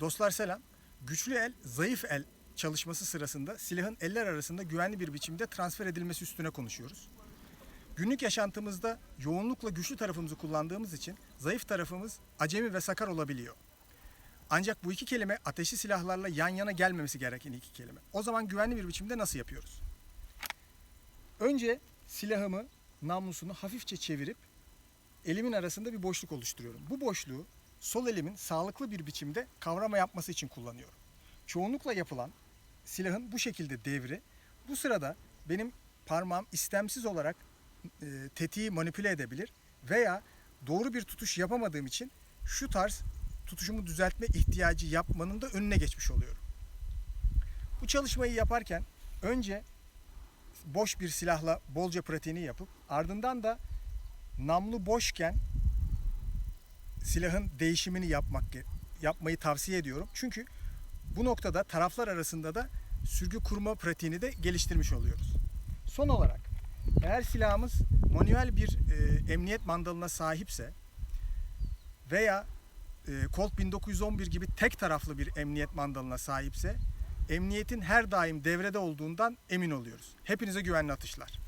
Dostlar selam. Güçlü el, zayıf el çalışması sırasında silahın eller arasında güvenli bir biçimde transfer edilmesi üstüne konuşuyoruz. Günlük yaşantımızda yoğunlukla güçlü tarafımızı kullandığımız için zayıf tarafımız acemi ve sakar olabiliyor. Ancak bu iki kelime ateşli silahlarla yan yana gelmemesi gereken iki kelime. O zaman güvenli bir biçimde nasıl yapıyoruz? Önce silahımı, namlusunu hafifçe çevirip elimin arasında bir boşluk oluşturuyorum. Bu boşluğu sol elimin sağlıklı bir biçimde kavrama yapması için kullanıyorum. Çoğunlukla yapılan silahın bu şekilde devri bu sırada benim parmağım istemsiz olarak e, tetiği manipüle edebilir veya doğru bir tutuş yapamadığım için şu tarz tutuşumu düzeltme ihtiyacı yapmanın da önüne geçmiş oluyorum. Bu çalışmayı yaparken önce boş bir silahla bolca pratiğini yapıp ardından da namlu boşken silahın değişimini yapmak yapmayı tavsiye ediyorum. Çünkü bu noktada taraflar arasında da sürgü kurma pratiğini de geliştirmiş oluyoruz. Son olarak eğer silahımız manuel bir e, emniyet mandalına sahipse veya e, Colt 1911 gibi tek taraflı bir emniyet mandalına sahipse emniyetin her daim devrede olduğundan emin oluyoruz. Hepinize güvenli atışlar.